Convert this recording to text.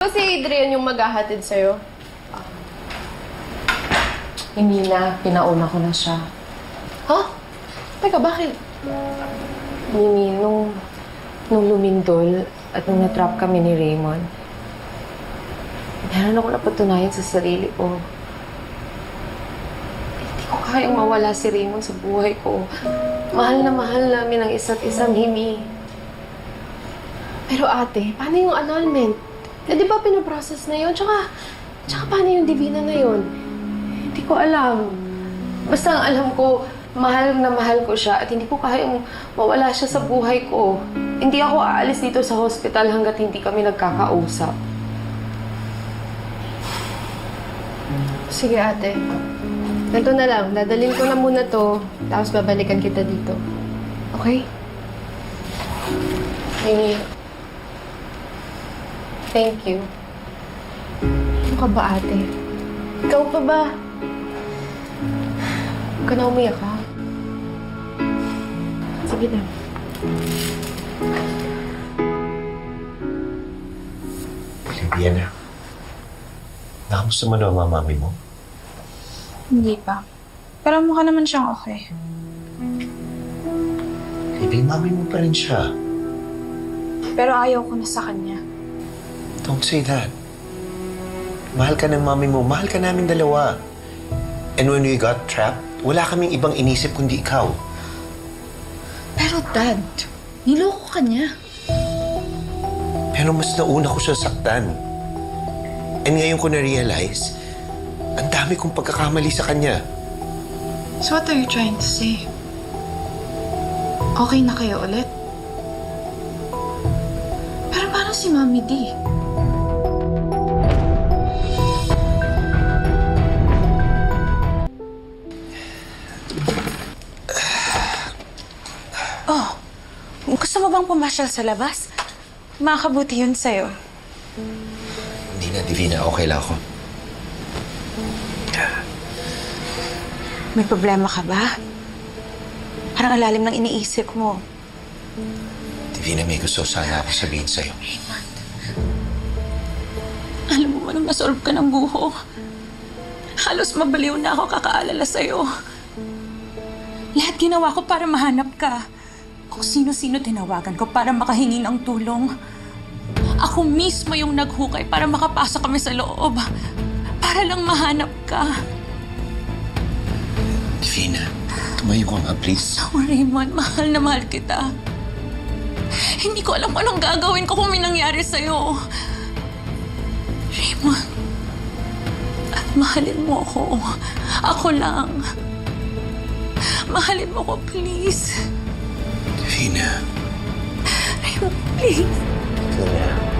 Si Adrian yung maghahatid sa'yo. Hindi na. Pinauna ko na siya. Ha? Teka, bakit? Mimi, nung, nung lumindol at nung natrap kami ni Raymond, meron ako napatunayan sa sarili ko. Hindi ko kayang mawala si Raymond sa buhay ko. Mahal na mahal namin ang isa't isa, Mimi. Pero ate, paano yung annulment? Eh, di ba pinaprocess na yun? Tsaka, tsaka paano yung divina na yun? Hindi ko alam. Basta ang alam ko, mahal na mahal ko siya at hindi ko kayang mawala siya sa buhay ko. Hindi ako aalis dito sa hospital hanggat hindi kami nagkakausap. Sige ate. Ganito na lang, dadalhin ko na muna to, tapos babalikan kita dito. Okay? Mimi, thank you. Ano ka ba ate? Ikaw pa ba? Huwag ka na umiyak ha? Sige na. Liviana, nakamusta mo na ang mami mo? Hindi pa. Pero mukha naman siyang okay. Baby, mami mo pa rin siya. Pero ayaw ko na sa kanya. Don't say that. Mahal ka ng mami mo. Mahal ka namin dalawa. And when we got trapped, wala kaming ibang inisip kundi ikaw. Pero dad, niloko ka niya. Pero mas nauna ko siya saktan. And ngayon ko na-realize, ang dami kong pagkakamali sa kanya. So what are you trying to say? Okay na kayo ulit? Pero paano si Mami D? Gusto mo bang pumasyal sa labas? Makakabuti yun sa'yo. Hindi na, Divina. Okay lang ako. May problema ka ba? Parang ang lalim ng iniisip mo. Divina, may gusto sana ako sabihin sa'yo. Alam mo ba na masolve ka ng buho? Halos mabaliw na ako kakaalala sa'yo. Lahat ginawa ko para mahanap ka. Kung sino-sino tinawagan ko para makahingi ng tulong. Ako mismo yung naghukay para makapasok kami sa loob. Para lang mahanap ka. Divina, tumayo ka nga, please. Oh, Raymond, mahal na mahal kita. Hindi ko alam anong gagawin ko kung may nangyari sa'yo. Raymond, mahalin mo ako. Ako lang. Mahalin mo ko, please. Raymond, please. Divina.